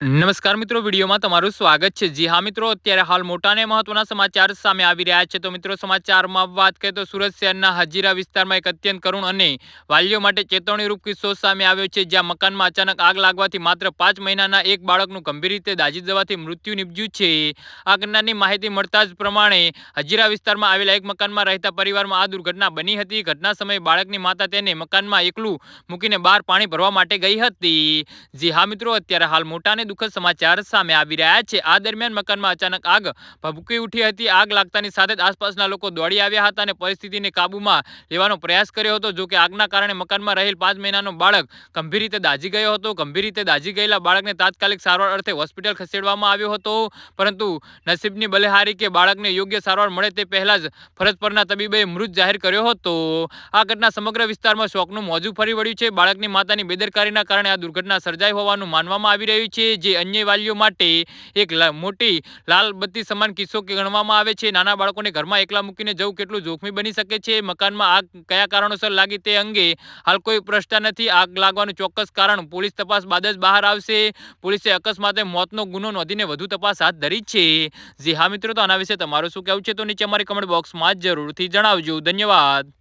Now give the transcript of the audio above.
નમસ્કાર મિત્રો, વિડીયોમાં તમારું સ્વાગત છે. જી હા મિત્રો, અત્યારે હાલ મોટા અને મહત્વના સમાચાર સામે આવી રહ્યા છે. તો મિત્રો, સમાચારમાં વાત કરીએ તો સુરત શહેરના હજીરા વિસ્તારમાં એક અત્યંત કરુણ અને વાલીઓ માટે ચેતવણીરૂપ કિસ્સો સામે આવ્યો છે, જ્યાં મકાનમાં અચાનક આગ લાગવાથી માત્ર પાંચ મહિનાના એક બાળકનું ગંભીર રીતે દાજી જવાથી મૃત્યુ નિપજ્યું છે. આ ઘટનાની માહિતી મળતા જ પ્રમાણે હજીરા વિસ્તારમાં આવેલા એક મકાનમાં રહેતા પરિવારમાં આ દુર્ઘટના બની હતી. ઘટના સમયે બાળકની માતા તેને મકાનમાં એકલું મૂકીને બહાર પાણી ભરવા માટે ગઈ હતી. જી હા મિત્રો, અત્યારે હાલ મોટા અને દુઃખદ સમાચાર સામે આવી રહ્યા છે. આ દરમિયાન મકાનમાં અચાનક આગ ભભૂકી ઉઠી હતી. આગ લાગતાની સાથે જ આસપાસના લોકો દોડી આવ્યા હતા અને પરિસ્થિતિને કાબૂમાં લેવાનો પ્રયાસ કર્યો હતો. જોકે આગના કારણે મકાનમાં રહેલ પાંચ મહિનાનો બાળક ગંભીર રીતે દાઝી ગયો હતો. ગંભીર રીતે દાઝી ગયેલા બાળકને તાત્કાલિક સારવાર અર્થે હોસ્પિટલ ખસેડવામાં આવ્યો હતો. પરંતુ નસીબની બલેહારી કે બાળકને યોગ્ય સારવાર મળે તે પહેલાં જ ફરજ પરના તબીબે મૃત જાહેર કર્યો હતો. આ ઘટના સમગ્ર વિસ્તારમાં શોકનું મોજું ફરી વળ્યું છે. બાળકની માતાની બેદરકારીના કારણે આ દુર્ઘટના સર્જાઈ હોવાનું માનવામાં આવી રહ્યું છે. જે અન્ય વાલીઓ માટે એક મોટી લાલ બત્તી સમાન કિસ્સો ગણવામાં આવે છે. નાના બાળકોને ઘરમાં એકલા મૂકીને જવું કેટલું જોખમી બની શકે છે? મકાનમાં આગ કયા કારણોસર લાગી તે અંગે હાલ કોઈ પ્રશ્ન નથી. આગ લાગવાનું ચોક્કસ કારણ પોલીસ તપાસ બાદ જ બહાર આવશે. પોલીસે અકસ્માતે મોતનો ગુનો નોંધીને વધુ તપાસ હાથ ધરી છે. જી હા મિત્રો, તો આના વિશે તમારું શું કહેવું છે? તો નીચે અમારી કમેન્ટ બોક્સમાં જરૂરથી જણાવજો. ધન્યવાદ.